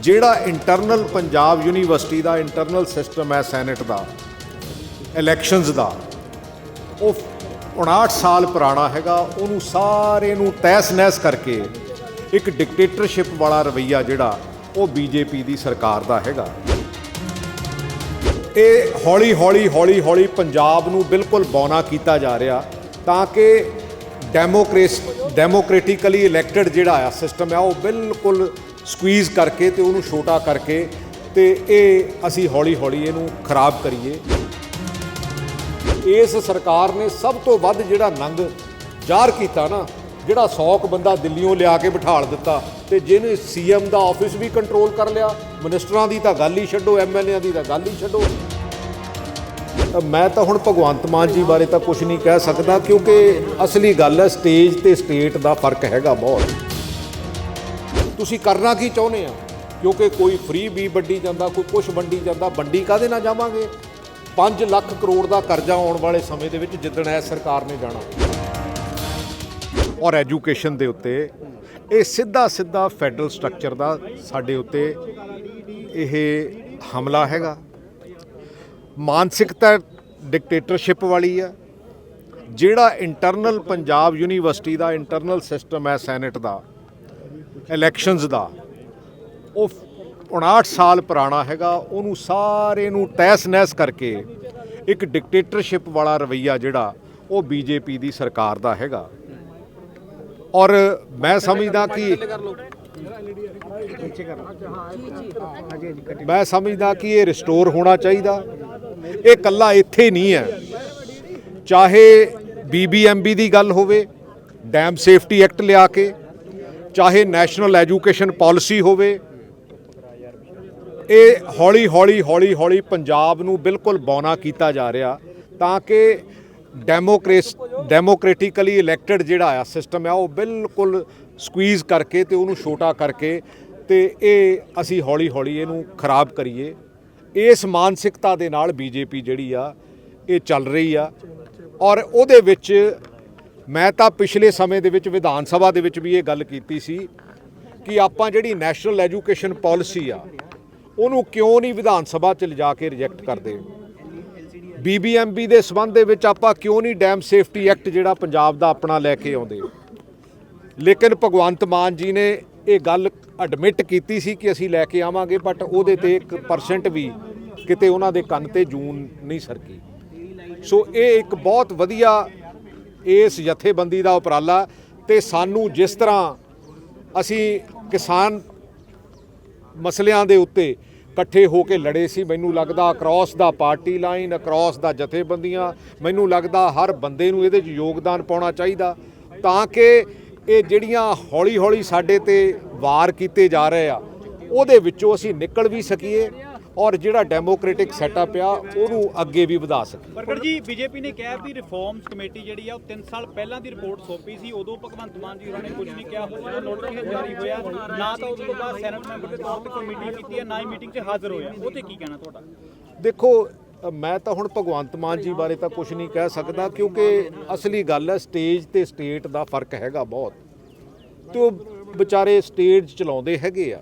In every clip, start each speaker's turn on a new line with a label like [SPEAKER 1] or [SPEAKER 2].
[SPEAKER 1] ਜਿਹੜਾ internal Punjab university ਦਾ internal system ਹੈ ਸੈਨੇਟ ਦਾ ਇਲੈਕਸ਼ਨਸ ਦਾ, ਉਹ 59 ਸਾਲ ਪੁਰਾਣਾ ਹੈਗਾ, ਉਹਨੂੰ ਸਾਰੇ ਨੂੰ ਤਹਿਸ-ਨਹਿਸ ਕਰਕੇ ਇੱਕ ਡਿਕਟੇਟਰਸ਼ਿਪ ਵਾਲਾ ਰਵਈਆ ਜਿਹੜਾ ਉਹ ਬੀਜੇਪੀ ਦੀ ਸਰਕਾਰ ਦਾ ਹੈਗਾ। ਇਹ ਹੌਲੀ ਹੌਲੀ ਹੌਲੀ ਹੌਲੀ ਪੰਜਾਬ ਨੂੰ ਬਿਲਕੁਲ ਬੌਨਾ ਕੀਤਾ ਜਾ ਰਿਹਾ, ਤਾਂ ਕਿ ਡੈਮੋਕ੍ਰੇਸ ਡੈਮੋਕ੍ਰੈਟਿਕਲੀ ਇਲੈਕਟਡ ਜਿਹੜਾ ਆ ਸਿਸਟਮ ਆ ਉਹ ਬਿਲਕੁਲ ਸਕੁਈਜ਼ ਕਰਕੇ ਤੇ ਉਹਨੂੰ ਛੋਟਾ ਕਰਕੇ ਤੇ ਇਹ ਅਸੀਂ ਹੌਲੀ ਹੌਲੀ ਇਹਨੂੰ ਖਰਾਬ ਕਰੀਏ। ਇਸ ਸਰਕਾਰ ਨੇ ਸਭ ਤੋਂ ਵੱਧ ਜਿਹੜਾ ਨੰਗ ਜ਼ਾਹਰ ਕੀਤਾ ਨਾ, ਜਿਹੜਾ 100 ਕੁ ਬੰਦਾ ਦਿੱਲੀੋਂ ਲਿਆ ਕੇ ਬਿਠਾਲ ਦਿੱਤਾ ਤੇ ਜਿਹਨੇ ਸੀਐਮ ਦਾ ਆਫਿਸ ਵੀ ਕੰਟਰੋਲ ਕਰ ਲਿਆ ਮਿਨਿਸਟਰਾਂ ਦੀ ਤਾਂ ਗੱਲ ਹੀ ਛੱਡੋ ਐਮਐਲਏਆਂ ਦੀ ਤਾਂ ਗੱਲ ਹੀ ਛੱਡੋ। ਮੈਂ ਤਾਂ ਹੁਣ ਭਗਵੰਤ ਮਾਨ ਜੀ ਬਾਰੇ ਤਾਂ ਕੁਝ ਨਹੀਂ ਕਹਿ ਸਕਦਾ ਕਿਉਂਕਿ ਅਸਲੀ ਗੱਲ ਹੈ ਸਟੇਜ ਤੇ ਸਟੇਟ ਦਾ ਫ਼ਰਕ ਹੈਗਾ ਬਹੁਤ। ਤੁਸੀਂ ਕਰਨਾ ਕੀ ਚਾਹੁੰਦੇ ਆ? ਕਿਉਂਕਿ ਕੋਈ ਫ੍ਰੀ ਵੀ ਵੰਡੀ ਜਾਂਦਾ, ਕੋਈ ਕੁਝ ਵੰਡੀ ਜਾਂਦਾ, ਵੰਡੀ ਕਾਦੇ ਨਾਲ ਜਾਵਾਂਗੇ? 5 ਲੱਖ ਕਰੋੜ ਦਾ ਕਰਜ਼ਾ ਆਉਣ ਵਾਲੇ ਸਮੇਂ ਦੇ ਵਿੱਚ ਜਿੱਦਣ ਇਹ ਸਰਕਾਰ ਨੇ ਜਾਣਾ। ਔਰ ਐਜੂਕੇਸ਼ਨ ਦੇ ਉੱਤੇ, ਇਹ ਸਿੱਧਾ ਸਿੱਧਾ ਫੈਡਰਲ ਸਟਰਕਚਰ ਦਾ ਸਾਡੇ ਉੱਤੇ ਇਹ ਹਮਲਾ ਹੈਗਾ। ਮਾਨਸਿਕਤਾ ਡਿਕਟੇਟਰਸ਼ਿਪ ਵਾਲੀ ਆ। ਜਿਹੜਾ ਇੰਟਰਨਲ ਪੰਜਾਬ ਯੂਨੀਵਰਸਿਟੀ ਦਾ ਇੰਟਰਨਲ ਸਿਸਟਮ ਹੈ ਸੈਨੇਟ ਦਾ ਇਲੈਕਸ਼ਨਸ ਦਾ। ਉਹ 59 ਸਾਲ ਪੁਰਾਣਾ ਹੈਗਾ, ਉਹਨੂੰ ਸਾਰੇ ਨੂੰ ਤਹਿਸ-ਨਹਿਸ ਕਰਕੇ ਇੱਕ ਡਿਕਟੇਟਰਸ਼ਿਪ ਵਾਲਾ ਰਵਈਆ ਜਿਹੜਾ, ਉਹ ਬੀਜੇਪੀ ਦੀ ਸਰਕਾਰ ਦਾ ਹੈਗਾ। ਔਰ ਮੈਂ ਸਮਝਦਾ ਕਿ ਮੈਂ ਸਮਝਦਾ ਕਿ ਇਹ ਰਿਸਟੋਰ ਹੋਣਾ ਚਾਹੀਦਾ। ਇਹ ਕੱਲਾ ਇੱਥੇ ਨਹੀਂ ਹੈ। ਚਾਹੇ ਬੀਬੀਐਮਬੀ ਦੀ ਗੱਲ ਹੋਵੇ ਡੈਮ ਸੇਫਟੀ ਐਕਟ ਲਿਆ ਕੇ ਚਾਹੇ ਨੈਸ਼ਨਲ ਐਜੂਕੇਸ਼ਨ ਪਾਲਿਸੀ ਹੋਵੇ, ਇਹ ਹੌਲੀ ਹੌਲੀ ਹੌਲੀ ਹੌਲੀ ਪੰਜਾਬ ਨੂੰ ਬਿਲਕੁਲ ਬੌਨਾ ਕੀਤਾ ਜਾ ਰਿਹਾ ਤਾਂ ਕਿ ਡੈਮੋਕ੍ਰੇਸ, ਡੈਮੋਕ੍ਰੈਟਿਕਲੀ ਇਲੈਕਟਡ ਜਿਹੜਾ ਆ ਸਿਸਟਮ ਆ, ਉਹ ਬਿਲਕੁਲ ਸਕੁਈਜ਼ ਕਰਕੇ ਤੇ ਉਹਨੂੰ ਛੋਟਾ ਕਰਕੇ ਤੇ ਇਹ ਅਸੀਂ ਹੌਲੀ ਹੌਲੀ ਇਹਨੂੰ ਖਰਾਬ ਕਰੀਏ। ਇਸ ਮਾਨਸਿਕਤਾ ਦੇ ਨਾਲ ਬੀਜੇਪੀ ਜਿਹੜੀ ਆ, ਇਹ ਚੱਲ ਰਹੀ ਆ ਔਰ ਉਹਦੇ ਵਿੱਚ ਮੈਂ ਤਾਂ ਪਿਛਲੇ ਸਮੇਂ ਦੇ ਵਿੱਚ ਵਿਧਾਨ ਸਭਾ ਦੇ ਵਿੱਚ ਵੀ ਇਹ ਗੱਲ ਕੀਤੀ ਸੀ ਕਿ ਆਪਾਂ ਜਿਹੜੀ ਨੈਸ਼ਨਲ ਐਜੂਕੇਸ਼ਨ ਪਾਲਿਸੀ ਆ, ਉਹਨੂੰ ਕਿਉਂ ਨਹੀਂ ਵਿਧਾਨ ਸਭਾ ਚ ਲਿਜਾ ਕੇ ਰਿਜੈਕਟ ਕਰਦੇ? ਬੀਬੀਐਮਬੀ ਦੇ ਸਬੰਧ ਦੇ ਵਿੱਚ ਆਪਾਂ ਕਿਉਂ ਨਹੀਂ ਡੈਮ ਸੇਫਟੀ ਐਕਟ ਜਿਹੜਾ ਪੰਜਾਬ ਦਾ ਆਪਣਾ ਲੈ ਕੇ ਆਉਂਦੇ? ਲੇਕਿਨ ਭਗਵੰਤ ਮਾਨ ਜੀ ਨੇ ਇਹ ਗੱਲ ਐਡਮਿਟ ਕੀਤੀ ਸੀ ਕਿ ਅਸੀਂ ਲੈ ਕੇ ਆਵਾਂਗੇ ਬਟ ਉਹਦੇ ਤੇ 1% ਵੀ ਕਿਤੇ ਉਹਨਾਂ ਦੇ ਕੰਨ ਤੇ ਜੂਨ ਨਹੀਂ ਸਰਕੀ। ਸੋ ਇਹ ਇੱਕ ਬਹੁਤ ਵਧੀਆ ਇਸ ਜਥੇਬੰਦੀ ਦਾ ਉਪਰਾਲਾ ਤੇ ਸਾਨੂੰ ਜਿਸ ਤਰ੍ਹਾਂ ਅਸੀਂ ਕਿਸਾਨ ਮਸਲਿਆਂ ਦੇ ਉੱਤੇ ਇਕੱਠੇ ਹੋ ਕੇ ਲੜੇ ਸੀ, ਮੈਨੂੰ ਲੱਗਦਾ ਅਕ੍ਰੋਸ ਦਾ ਪਾਰਟੀ ਲਾਈਨ ਅਕ੍ਰੋਸ ਦਾ ਜਥੇਬੰਦੀਆਂ, ਮੈਨੂੰ ਲੱਗਦਾ ਹਰ ਬੰਦੇ ਨੂੰ ਇਹਦੇ 'ਚ ਯੋਗਦਾਨ ਪਾਉਣਾ ਚਾਹੀਦਾ। ਤਾਂ ਕਿ ਇਹ ਜਿਹੜੀਆਂ ਹੌਲੀ ਹੌਲੀ ਸਾਡੇ ਤੇ ਵਾਰ ਕੀਤੇ ਜਾ ਰਹੇ ਆ, ਉਹਦੇ ਵਿੱਚੋਂ ਅਸੀਂ ਨਿਕਲ ਵੀ ਸਕੀਏ। ਔਰ ਜਿਹੜਾ ਡੈਮੋਕ੍ਰੈਟਿਕ ਸੈਟਅਪ ਆ ਉਹਨੂੰ ਅੱਗੇ ਵੀ ਵਧਾ ਸਕੀਏ
[SPEAKER 2] ਪ੍ਰਗਟ ਜੀ ਬੀਜੇਪੀ ਨੇ ਕਿਹਾ ਵੀ ਰਿਫਾਰਮਸ ਕਮੇਟੀ ਜਿਹੜੀ ਆ ਉਹ 3 ਸਾਲ ਪਹਿਲਾਂ ਦੀ ਰਿਪੋਰਟ ਸੌਂਪੀ ਸੀ ਉਦੋਂ ਭਗਵੰਤ ਮਾਨ ਜੀ ਹੋਰਾਂ ਨੇ ਕੁਝ ਨਹੀਂ ਕਿਹਾ ਜਿਹੜਾ ਨੋਟੀਫਿਕੇਸ਼ਨ ਜਾਰੀ ਹੋਇਆ। ਨਾ ਤਾਂ ਉਸ ਤੋਂ ਬਾਅਦ ਸੈਨੇਟ ਮੈਂਬਰ ਦੇ ਤੌਰ ਤੇ ਕੋਈ ਮੀਟਿੰਗ ਕੀਤੀ ਹੈ ਨਾ ਹੀ ਮੀਟਿੰਗ 'ਚ ਹਾਜ਼ਰ ਹੋਇਆ। ਉਹ ਤੇ ਕੀ ਕਹਿਣਾ ਤੁਹਾਡਾ?
[SPEAKER 1] ਦੇਖੋ ਮੈਂ ਤਾਂ ਹੁਣ ਭਗਵੰਤ ਮਾਨ ਜੀ ਬਾਰੇ ਤਾਂ ਕੁਝ ਨਹੀਂ ਕਹਿ ਸਕਦਾ ਕਿਉਂਕਿ ਅਸਲੀ ਗੱਲ ਹੈ ਸਟੇਜ ਤੇ ਸਟੇਟ ਦਾ ਫ਼ਰਕ ਹੈਗਾ ਬਹੁਤ। ਤੇ ਉਹ ਵਿਚਾਰੇ ਸਟੇਜ ਚਲਾਉਂਦੇ ਹੈਗੇ ਆ।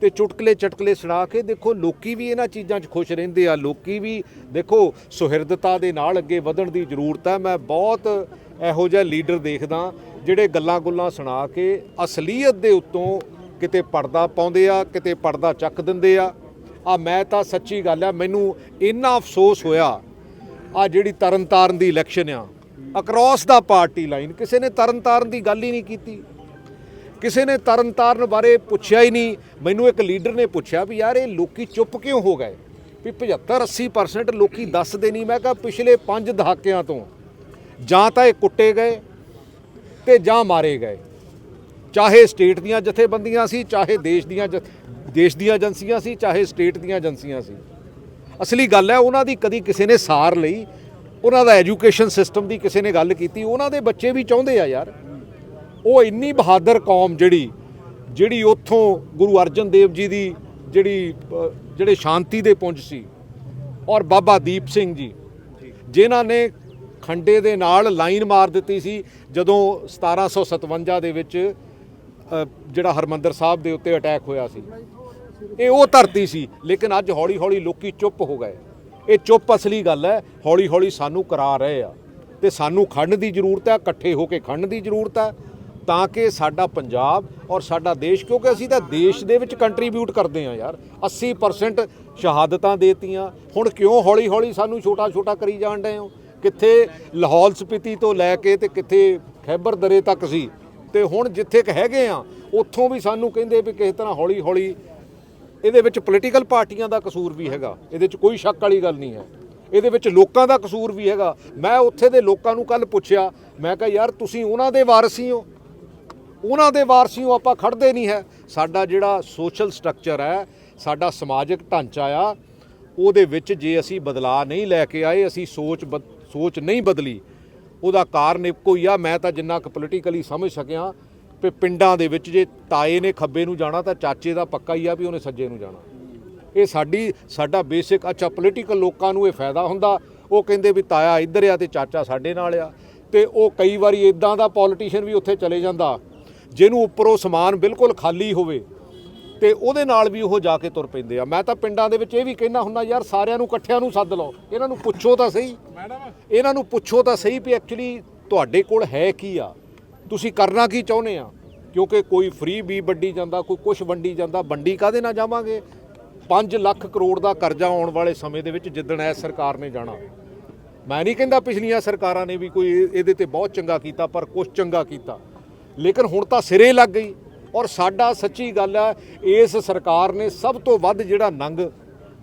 [SPEAKER 1] ਤੇ ਚੁਟਕਲੇ ਚਟਕਲੇ ਸੁਣਾ ਕੇ ਦੇਖੋ, ਲੋਕੀ ਵੀ ਇਹਨਾਂ ਚੀਜ਼ਾਂ 'ਚ ਖੁਸ਼ ਰਹਿੰਦੇ ਆ, ਲੋਕੀ ਵੀ ਦੇਖੋ, ਸੁਹਿਰਦਤਾ ਦੇ ਨਾਲ ਅੱਗੇ ਵਧਣ ਦੀ ਜ਼ਰੂਰਤ ਹੈ। ਮੈਂ ਬਹੁਤ ਇਹੋ ਜਿਹਾ ਲੀਡਰ ਦੇਖਦਾ ਜਿਹੜੇ ਗੱਲਾਂ ਗੁੱਲਾਂ ਸੁਣਾ ਕੇ ਅਸਲੀਅਤ ਦੇ ਉੱਤੋਂ ਕਿਤੇ ਪਰਦਾ ਪਾਉਂਦੇ ਆ, ਕਿਤੇ ਪਰਦਾ ਚੱਕ ਦਿੰਦੇ ਆ। ਆ ਮੈਂ ਤਾਂ ਸੱਚੀ ਗੱਲ ਆ, ਮੈਨੂੰ ਇੰਨਾ ਅਫਸੋਸ ਹੋਇਆ ਆ ਜਿਹੜੀ ਤਰਨਤਾਰਨ ਦੀ ਇਲੈਕਸ਼ਨ ਆ। ਅਕਰੋਸ ਦਾ ਪਾਰਟੀ ਲਾਈਨ ਕਿਸੇ ਨੇ ਤਰਨਤਾਰਨ ਦੀ ਗੱਲ ਹੀ ਨਹੀਂ ਕੀਤੀ। ਕਿਸੇ ਨੇ ਤਰਨਤਾਰਨ ਬਾਰੇ ਪੁੱਛਿਆ ਹੀ ਨਹੀਂ। ਮੈਨੂੰ ਇੱਕ ਲੀਡਰ ਨੇ ਪੁੱਛਿਆ ਵੀ ਯਾਰ ਇਹ ਲੋਕੀ ਚੁੱਪ ਕਿਉਂ ਹੋ ਗਏ? ਵੀ 75 80% ਲੋਕੀ ਦੱਸਦੇ ਨਹੀਂ। ਮੈਂ ਕਿਹਾ ਪਿਛਲੇ 5 ਦਹਾਕਿਆਂ ਤੋਂ ਜਾਂ ਤਾਂ ਇਹ ਕੁੱਟੇ ਗਏ ਤੇ ਜਾਂ ਮਾਰੇ ਗਏ। ਚਾਹੇ ਸਟੇਟ ਦੀਆਂ ਜਥੇਬੰਦੀਆਂ ਸੀ, ਚਾਹੇ ਦੇਸ਼ ਦੀਆਂ ਜ- ਦੇਸ਼ ਦੀਆਂ ਏਜੰਸੀਆਂ ਸੀ, ਚਾਹੇ ਸਟੇਟ ਦੀਆਂ ਏਜੰਸੀਆਂ ਸੀ। ਅਸਲੀ ਗੱਲ ਹੈ, ਉਹਨਾਂ ਦੀ ਕਦੀ ਕਿਸੇ ਨੇ ਸਾਰ ਲਈ। ਉਹਨਾਂ ਦਾ ਐਜੂਕੇਸ਼ਨ ਸਿਸਟਮ ਦੀ ਕਿਸੇ ਨੇ ਗੱਲ ਕੀਤੀ। ਉਹਨਾਂ ਦੇ ਬੱਚੇ ਵੀ ਚਾਹੁੰਦੇ ਆ ਯਾਰ। ਉਹ ਇੰਨੀ ਬਹਾਦਰ ਕੌਮ ਜਿਹੜੀ ਜਿਹੜੀ ਉੱਥੋਂ ਗੁਰੂ ਅਰਜਨ ਦੇਵ ਜੀ ਦੀ ਜਿਹੜੀ ਜਿਹੜੇ ਸ਼ਾਂਤੀ ਦੇ ਪੁੰਜ ਸੀ ਔਰ ਬਾਬਾ ਦੀਪ ਸਿੰਘ ਜੀ, ਜਿਨ੍ਹਾਂ ਨੇ ਖੰਡੇ ਦੇ ਨਾਲ ਲਾਈਨ ਮਾਰ ਦਿੱਤੀ ਸੀ ਜਦੋਂ 1757 ਦੇ ਵਿੱਚ ਜਿਹੜਾ ਹਰਮੰਦਰ ਸਾਹਿਬ ਦੇ ਉੱਤੇ ਅਟੈਕ ਹੋਇਆ ਸੀ। ਇਹ ਉਹ ਧਰਤੀ ਸੀ, ਲੇਕਿਨ ਅੱਜ ਹੌਲੀ ਹੌਲੀ ਲੋਕੀ ਚੁੱਪ ਹੋ ਗਏ। ਇਹ ਚੁੱਪ ਅਸਲੀ ਗੱਲ ਹੈ ਹੌਲੀ ਹੌਲੀ ਸਾਨੂੰ ਕਰਾ ਰਹੇ ਆ। ਤੇ ਸਾਨੂੰ ਖੜਨ ਦੀ ਜ਼ਰੂਰਤ ਹੈ, ਇਕੱਠੇ ਹੋ ਕੇ ਖੜਨ ਦੀ ਜ਼ਰੂਰਤ ਹੈ। ਤਾਂ ਕਿ ਸਾਡਾ ਪੰਜਾਬ ਔਰ ਸਾਡਾ ਦੇਸ਼, ਕਿਉਂਕਿ ਅਸੀਂ ਤਾਂ ਦੇਸ਼ ਦੇ ਵਿੱਚ ਕੰਟਰੀਬਿਊਟ ਕਰਦੇ ਆ ਯਾਰ। 80% ਸ਼ਹਾਦਤਾਂ ਦੇਤੀਆਂ। ਹੁਣ ਕਿਉਂ ਹੌਲੀ ਹੌਲੀ ਸਾਨੂੰ ਛੋਟਾ ਛੋਟਾ ਕਰੀ ਜਾਣ ਡਏ ਹੋ? ਕਿੱਥੇ ਲਾਹੌਲ ਸਪੀਤੀ ਤੋਂ ਲੈ ਕੇ ਤੇ ਕਿੱਥੇ ਖੈਬਰ ਦਰੇ ਤੱਕ ਸੀ। ਤੇ ਹੁਣ ਜਿੱਥੇ ਕ ਹੈਗੇ ਆ, ਉੱਥੋਂ ਵੀ ਸਾਨੂੰ ਕਹਿੰਦੇ ਵੀ ਕਿਸੇ ਤਰ੍ਹਾਂ ਹੌਲੀ ਹੌਲੀ ਇਹਦੇ ਵਿੱਚ ਪੋਲੀਟੀਕਲ ਪਾਰਟੀਆਂ ਦਾ ਕਸੂਰ ਵੀ ਹੈਗਾ। ਇਹਦੇ ਵਿੱਚ ਕੋਈ ਸ਼ੱਕ ਵਾਲੀ ਗੱਲ ਨਹੀਂ ਹੈ। ਇਹਦੇ ਵਿੱਚ ਲੋਕਾਂ ਦਾ ਕਸੂਰ ਵੀ ਹੈਗਾ। ਮੈਂ ਉੱਥੇ ਦੇ ਲੋਕਾਂ ਨੂੰ ਕੱਲ ਪੁੱਛਿਆ, ਮੈਂ ਕਿਹਾ, ਯਾਰ, ਤੁਸੀਂ ਉਹਨਾਂ ਦੇ ਵਾਰਸੀ ਹੋ? ਉਹਨਾਂ ਦੇ ਵਾਰਸੀ ਹੋ ਆਪਾਂ ਖੜਦੇ ਨਹੀਂ ਹੈ। ਸਾਡਾ ਜਿਹੜਾ ਸੋਸ਼ਲ ਸਟਰਕਚਰ ਹੈ, ਸਾਡਾ ਸਮਾਜਿਕ ਢਾਂਚਾ ਆ, ਉਹਦੇ ਵਿੱਚ ਜੇ ਅਸੀਂ ਬਦਲਾਅ ਨਹੀਂ ਲੈ ਕੇ ਆਏ, ਅਸੀਂ ਸੋਚ ਬਦ- ਸੋਚ ਨਹੀਂ ਬਦਲੀ, ਉਹਦਾ ਕਾਰਨ ਇੱਕੋ ਹੀ ਆ। ਮੈਂ ਤਾਂ ਜਿੰਨਾ ਕੁ ਪੋਲੀਟੀਕਲੀ ਸਮਝ ਸਕਿਆ ਵੀ ਪਿੰਡਾਂ ਦੇ ਵਿੱਚ ਜੇ ਤਾਏ ਨੇ ਖੱਬੇ ਨੂੰ ਜਾਣਾ ਤਾਂ ਚਾਚੇ ਦਾ ਪੱਕਾ ਹੀ ਆ ਵੀ ਉਹਨੇ ਸੱਜੇ ਨੂੰ ਜਾਣਾ। ਇਹ ਸਾਡੀ, ਸਾਡਾ ਬੇਸਿਕ ਅੱਛਾ ਪੋਲੀਟੀਕਲ ਲੋਕਾਂ ਨੂੰ ਇਹ ਫਾਇਦਾ ਹੁੰਦਾ। ਉਹ ਕਹਿੰਦੇ ਵੀ ਤਾਇਆ ਇੱਧਰ ਆ ਤੇ ਚਾਚਾ ਸਾਡੇ ਨਾਲ ਆ। ਤੇ ਉਹ ਕਈ ਵਾਰੀ ਇਦਾਂ ਦਾ ਪੋਲੀਟੀਸ਼ੀਅਨ ਵੀ ਉੱਥੇ ਚਲੇ ਜਾਂਦਾ। ਜਿਹਨੂੰ ਉੱਪਰੋਂ ਸਮਾਨ ਬਿਲਕੁਲ ਖਾਲੀ ਹੋਵੇ ਤੇ ਉਹਦੇ ਨਾਲ ਵੀ ਉਹ ਜਾ ਕੇ ਤੁਰ ਪੈਂਦੇ ਆ। ਮੈਂ ਤਾਂ ਪਿੰਡਾਂ ਦੇ ਵਿੱਚ ਇਹ ਵੀ ਕਹਿਣਾ ਹੁੰਦਾ ਯਾਰ ਸਾਰਿਆਂ ਨੂੰ ਇਕੱਠਿਆਂ ਨੂੰ ਸੱਦ ਲਓ। ਇਹਨਾਂ ਨੂੰ ਪੁੱਛੋ ਤਾਂ ਸਹੀ। ਇਹਨਾਂ ਨੂੰ ਪੁੱਛੋ ਤਾਂ ਸਹੀ ਵੀ ਐਕਚੁਅਲੀ ਤੁਹਾਡੇ ਕੋਲ ਹੈ ਕੀ ਆ। ਤੁਸੀਂ ਕਰਨਾ ਕੀ ਚਾਹੁੰਦੇ ਆ? ਕਿਉਂਕਿ ਕੋਈ ਫ੍ਰੀ ਵੀ ਵੰਡੀ ਜਾਂਦਾ ਕੋਈ ਕੁਝ ਵੰਡੀ ਜਾਂਦਾ ਵੰਡੀ ਕਾਦੇ ਨਾਲ ਜਾਵਾਂਗੇ? 5 ਲੱਖ ਕਰੋੜ ਦਾ ਕਰਜ਼ਾ ਆਉਣ ਵਾਲੇ ਸਮੇਂ ਦੇ ਵਿੱਚ ਜਿੱਦਣ ਐ ਸਰਕਾਰ ਨੇ ਜਾਣਾ। ਮੈਂ ਨਹੀਂ ਕਹਿੰਦਾ ਪਿਛਲੀਆਂ ਸਰਕਾਰਾਂ ਨੇ ਵੀ ਕੋਈ ਇਹ- ਇਹਦੇ ਤੇ ਬਹੁਤ ਚੰਗਾ ਕੀਤਾ ਪਰ ਕੁਝ ਚੰਗਾ ਕੀਤਾ। ਲੇਕਿਨ ਹੁਣ ਤਾਂ ਸਿਰੇ ਲੱਗ ਗਈ। ਔਰ ਸਾਡਾ ਸੱਚੀ ਗੱਲ ਹੈ ਇਸ ਸਰਕਾਰ ਨੇ ਸਭ ਤੋਂ ਵੱਧ ਜਿਹੜਾ ਨੰਗ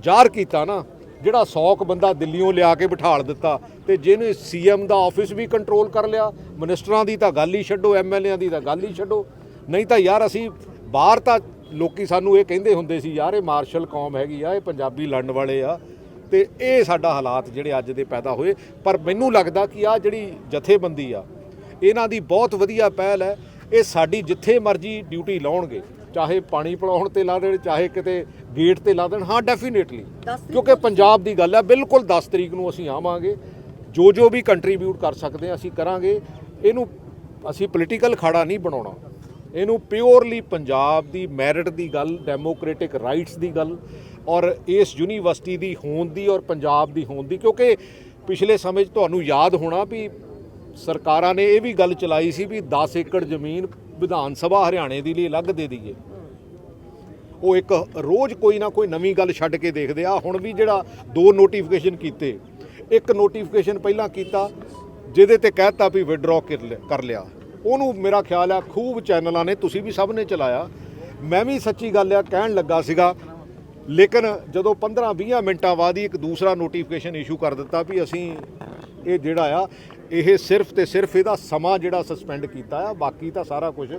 [SPEAKER 1] ਜ਼ਾਹਰ ਕੀਤਾ ਨਾ, ਜਿਹੜਾ 100 ਕੁ ਬੰਦਾ ਦਿੱਲੀੋਂ ਲਿਆ ਕੇ ਬਿਠਾਲ ਦਿੱਤਾ ਤੇ ਜਿਹਨੇ ਸੀਐਮ ਦਾ ਆਫਿਸ ਵੀ ਕੰਟਰੋਲ ਕਰ ਲਿਆ, ਮਿਨਿਸਟਰਾਂ ਦੀ ਤਾਂ ਗੱਲ ਹੀ ਛੱਡੋ ਐਮਐਲਏਆਂ ਦੀ ਤਾਂ ਗੱਲ ਹੀ ਛੱਡੋ। ਨਹੀਂ ਤਾਂ ਯਾਰ ਅਸੀਂ ਬਾਹਰ ਤਾਂ ਲੋਕੀ ਸਾਨੂੰ ਇਹ ਕਹਿੰਦੇ ਹੁੰਦੇ ਸੀ, ਯਾਰ ਇਹ ਮਾਰਸ਼ਲ ਕੌਮ ਹੈਗੀ ਆ, ਇਹ ਪੰਜਾਬੀ ਲੜਨ ਵਾਲੇ ਆ ਤੇ ਇਹ ਸਾਡਾ ਹਾਲਾਤ ਜਿਹੜੇ ਅੱਜ ਦੇ ਪੈਦਾ ਹੋਏ। ਪਰ ਮੈਨੂੰ ਲੱਗਦਾ ਕਿ ਆ ਜਿਹੜੀ ਜਥੇਬੰਦੀ ਆ ਇਹਨਾਂ ਦੀ ਬਹੁਤ ਵਧੀਆ ਪਹਿਲ ਹੈ। ਇਹ ਸਾਡੀ ਜਿੱਥੇ ਮਰਜ਼ੀ ਡਿਊਟੀ ਲਾਉਣਗੇ ਚਾਹੇ ਪਾਣੀ ਪਿਲਾਉਣ ਤੇ ਲਾ ਦੇਣ ਚਾਹੇ ਕਿਤੇ ਗੇਟ ਤੇ ਲਾ ਦੇਣ ਹਾਂ ਡੈਫੀਨੇਟਲੀ ਕਿਉਂਕਿ ਪੰਜਾਬ ਦੀ ਗੱਲ ਹੈ ਬਿਲਕੁਲ 10 ਤਰੀਕ ਨੂੰ ਅਸੀਂ ਆਵਾਂਗੇ। ਜੋ ਜੋ ਵੀ ਕੰਟਰੀਬਿਊਟ ਕਰ ਸਕਦੇ ਹਾਂ ਅਸੀਂ ਕਰਾਂਗੇ। ਇਹਨੂੰ ਅਸੀਂ ਪੋਲੀਟੀਕਲ ਖਾੜਾ ਨਹੀਂ ਬਣਾਉਣਾ। ਇਹਨੂੰ ਪਿਓਰਲੀ ਪੰਜਾਬ ਦੀ ਮੈਰਿਟ ਦੀ ਗੱਲ ਡੈਮੋਕ੍ਰੈਟਿਕ ਰਾਈਟਸ ਦੀ ਗੱਲ ਔਰ ਇਸ ਯੂਨੀਵਰਸਿਟੀ ਦੀ ਹੋਂਦ ਦੀ ਔਰ ਪੰਜਾਬ ਦੀ ਹੋਂਦ ਦੀ। ਕਿਉਂਕਿ ਪਿਛਲੇ ਸਮੇਂ 'ਚ ਤੁਹਾਨੂੰ ਯਾਦ ਹੋਣਾ ਵੀ ਸਰਕਾਰਾਂ ਨੇ ਇਹ ਵੀ ਗੱਲ ਚਲਾਈ ਸੀ ਵੀ 10 ਏਕੜ ਜ਼ਮੀਨ ਵਿਧਾਨ ਸਭਾ ਹਰਿਆਣੇ ਦੀ ਲਈ ਅਲੱਗ ਦੇ ਦਈਏ। ਉਹ ਇੱਕ ਰੋਜ਼ ਕੋਈ ਨਾ ਕੋਈ ਨਵੀਂ ਗੱਲ ਛੱਡ ਕੇ ਦੇਖਦੇ ਆ। ਹੁਣ ਵੀ ਜਿਹੜਾ ਦੋ ਨੋਟੀਫਿਕੇਸ਼ਨ ਕੀਤੇ, ਇੱਕ ਨੋਟੀਫਿਕੇਸ਼ਨ ਪਹਿਲਾਂ ਕੀਤਾ, ਜਿਹਦੇ ਤੇ ਕਹਿਤਾ ਵੀ ਵਿਡਰਾਅ ਕਰ ਲਿਆ ਉਹਨੂੰ ਮੇਰਾ ਖਿਆਲ ਆ, ਖੂਬ ਚੈਨਲਾਂ ਨੇ, ਤੁਸੀਂ ਵੀ ਸਭ ਨੇ ਚਲਾਇਆ। ਮੈਂ ਵੀ ਸੱਚੀ ਗੱਲ ਆ, ਕਹਿਣ ਲੱਗਾ ਸੀਗਾ, ਲੇਕਿਨ ਜਦੋਂ 15-20 ਮਿੰਟਾਂ ਬਾਅਦ ਹੀ ਇੱਕ ਦੂਸਰਾ ਨੋਟੀਫਿਕੇਸ਼ਨ ਇਸ਼ੂ ਕਰ ਦਿੱਤਾ ਵੀ ਅਸੀਂ ਇਹ ਜਿਹੜਾ ਆ ਇਹ ਸਿਰਫ ਤੇ ਸਿਰਫ ਇਹਦਾ ਸਮਾਂ ਜਿਹੜਾ ਸਸਪੈਂਡ ਕੀਤਾ ਆ, ਬਾਕੀ ਤਾਂ ਸਾਰਾ ਕੁਝ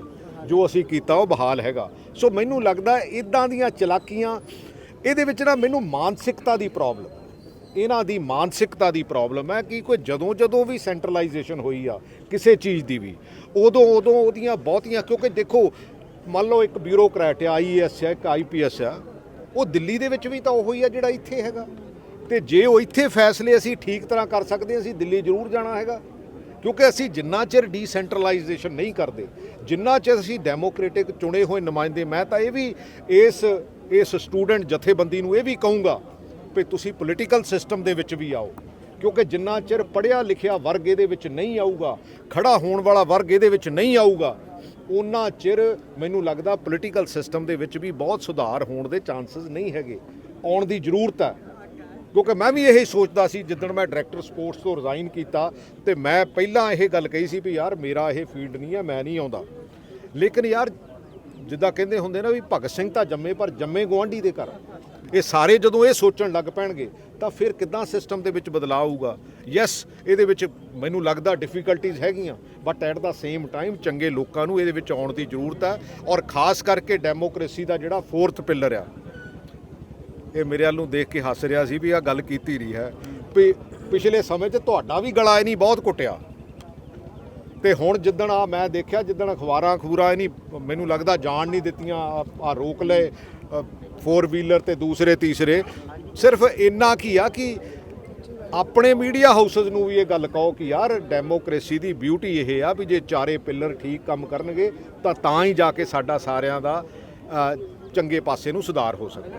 [SPEAKER 1] ਜੋ ਅਸੀਂ ਕੀਤਾ ਉਹ ਬਹਾਲ ਹੈਗਾ। ਸੋ ਮੈਨੂੰ ਲੱਗਦਾ ਇਦਾਂ ਦੀਆਂ ਚਲਾਕੀਆਂ, ਇਹਦੇ ਵਿੱਚ ਨਾ ਮੈਨੂੰ ਮਾਨਸਿਕਤਾ ਦੀ ਪ੍ਰੋਬਲਮ ਇਹਨਾਂ ਦੀ ਮਾਨਸਿਕਤਾ ਦੀ ਪ੍ਰੋਬਲਮ ਹੈ ਕਿ ਕੋਈ ਜਦੋਂ ਜਦੋਂ ਵੀ ਸੈਂਟਰਲਾਈਜੇਸ਼ਨ ਹੋਈ ਆ, ਕਿਸੇ ਚੀਜ਼ ਦੀ ਵੀ, ਉਦੋਂ ਉਦੋਂ ਉਹਦੀਆਂ ਬਹੁਤੀਆਂ, ਕਿਉਂਕਿ ਦੇਖੋ, ਮੰਨ ਲਓ ਇੱਕ ਬਿਊਰੋਕਰੈਟ ਆ ਆਈਏਐਸ ਹੈ ਇੱਕ ਆਈਪੀਐਸ ਆ, ਉਹ ਦਿੱਲੀ ਦੇ ਵਿੱਚ ਵੀ ਤਾਂ ਉਹੀ ਆ ਜਿਹੜਾ ਇੱਥੇ ਹੈਗਾ। ਤੇ ਜੇ ਉਹ ਇੱਥੇ ਫੈਸਲੇ ਅਸੀਂ ਠੀਕ ਤਰ੍ਹਾਂ ਕਰ ਸਕਦੇ ਹਾਂ, ਅਸੀਂ ਦਿੱਲੀ ਜ਼ਰੂਰ ਜਾਣਾ ਹੈਗਾ। ਕਿਉਂਕਿ ਅਸੀਂ ਜਿੰਨਾ ਚਿਰ ਡੀਸੈਂਟਰਲਾਈਜੇਸ਼ਨ ਨਹੀਂ ਕਰਦੇ ਜਿੰਨਾ ਚਿਰ ਅਸੀਂ ਡੈਮੋਕ੍ਰੈਟਿਕ ਚੁਣੇ ਹੋਏ ਨੁਮਾਇੰਦੇ ਮੈਂ ਤਾਂ ਇਹ ਵੀ ਇਸ ਇਸ ਸਟੂਡੈਂਟ ਜਥੇਬੰਦੀ ਨੂੰ ਇਹ ਵੀ ਕਹੂੰਗਾ ਵੀ ਤੁਸੀਂ ਪੋਲੀਟੀਕਲ ਸਿਸਟਮ ਦੇ ਵਿੱਚ ਵੀ ਆਓ। ਕਿਉਂਕਿ ਜਿੰਨਾ ਚਿਰ ਪੜ੍ਹਿਆ ਲਿਖਿਆ ਵਰਗ ਇਹਦੇ ਵਿੱਚ ਨਹੀਂ ਆਊਗਾ ਖੜਾ ਹੋਣ ਵਾਲਾ ਵਰਗ ਇਹਦੇ ਵਿੱਚ ਨਹੀਂ ਆਊਗਾ ਉਹਨਾਂ ਚਿਰ ਮੈਨੂੰ ਲੱਗਦਾ ਪੋਲੀਟੀਕਲ ਸਿਸਟਮ ਦੇ ਵਿੱਚ ਵੀ ਬਹੁਤ ਸੁਧਾਰ ਹੋਣ ਦੇ ਚਾਂਸਸ ਨਹੀਂ ਹੈਗੇ। ਆਉਣ ਦੀ ਜ਼ਰੂਰਤ ਹੈ। ਕਿਉਂਕਿ ਮੈਂ ਵੀ ਇਹੀ ਸੋਚਦਾ ਸੀ, ਜਿੱਦਣ ਮੈਂ ਡਾਇਰੈਕਟਰ ਸਪੋਰਟਸ ਤੋਂ ਰਿਜ਼ਾਈਨ ਕੀਤਾ ਤੇ ਮੈਂ ਪਹਿਲਾਂ ਇਹ ਗੱਲ ਕਹੀ ਸੀ ਵੀ ਯਾਰ ਮੇਰਾ ਇਹ ਫੀਲਡ ਨਹੀਂ ਹੈ, ਮੈਂ ਨਹੀਂ ਆਉਂਦਾ। ਲੇਕਿਨ ਯਾਰ ਜਿੱਦਾਂ ਕਹਿੰਦੇ ਹੁੰਦੇ ਨਾ ਵੀ ਭਗਤ ਸਿੰਘ ਤਾਂ ਜੰਮੇ, ਪਰ ਜੰਮੇ ਗੁਆਂਢੀ ਦੇ ਘਰ। ਇਹ ਸਾਰੇ ਜਦੋਂ ਇਹ ਸੋਚਣ ਲੱਗ ਪੈਣਗੇ, ਤਾਂ ਫਿਰ ਕਿੱਦਾਂ ਸਿਸਟਮ ਦੇ ਵਿੱਚ ਬਦਲਾਅ ਆਊਗਾ? ਯੈਸ ਇਹਦੇ ਵਿੱਚ ਮੈਨੂੰ ਲੱਗਦਾ ਡਿਫਿਕਲਟੀਜ਼ ਹੈਗੀਆਂ but at the same time ਚੰਗੇ ਲੋਕਾਂ ਨੂੰ ਇਹਦੇ ਵਿੱਚ ਆਉਣ ਦੀ ਜ਼ਰੂਰਤ ਹੈ ਔਰ ਖਾਸ ਕਰਕੇ ਡੈਮੋਕ੍ਰੇਸੀ ਦਾ ਜਿਹੜਾ ਫੋਰਥ ਪਿਲਰ ਆ ਇਹ ਮੇਰੇ ਵੱਲ ਨੂੰ ਦੇਖ ਕੇ ਹੱਸ ਰਿਹਾ ਸੀ ਵੀ ਆ ਗੱਲ ਕੀਤੀ ਰਹੀ ਹੈ। ਵੀ ਪਿਛਲੇ ਸਮੇਂ 'ਚ ਤੁਹਾਡਾ ਵੀ ਗਲਾ ਇਹ ਨਹੀਂ ਬਹੁਤ ਕੁੱਟਿਆ। ਤੇ ਹੁਣ ਜਿੱਦਣ ਆ ਮੈਂ ਦੇਖਿਆ, ਜਿੱਦਣ ਅਖਬਾਰਾਂ ਖਬੂਰਾਂ ਇਹ ਨਹੀਂ, ਮੈਨੂੰ ਲੱਗਦਾ ਜਾਣ ਨਹੀਂ ਦਿੱਤੀਆਂ ਆ ਰੋਕ ਲਏ ਫੋਰ ਵੀਲਰ ਤੇ ਦੂਸਰੇ, ਤੀਸਰੇ। ਸਿਰਫ ਇੰਨਾ ਕੀ ਆ ਕਿ ਆਪਣੇ ਮੀਡੀਆ ਹਾਊਸਸ ਨੂੰ ਵੀ ਇਹ ਗੱਲ ਕਹੋ ਕਿ ਯਾਰ ਡੈਮੋਕ੍ਰੇਸੀ ਦੀ ਬਿਊਟੀ ਇਹ ਆ ਵੀ ਜੇ ਚਾਰੇ ਪਿੱਲਰ ਠੀਕ ਕੰਮ ਕਰਨਗੇ, ਤਾਂ ਤਾਂ ਹੀ ਜਾ ਕੇ ਸਾਡਾ ਸਾਰਿਆਂ ਦਾ ਚੰਗੇ ਪਾਸੇ ਨੂੰ ਸੁਧਾਰ ਹੋ ਸਕਦਾ।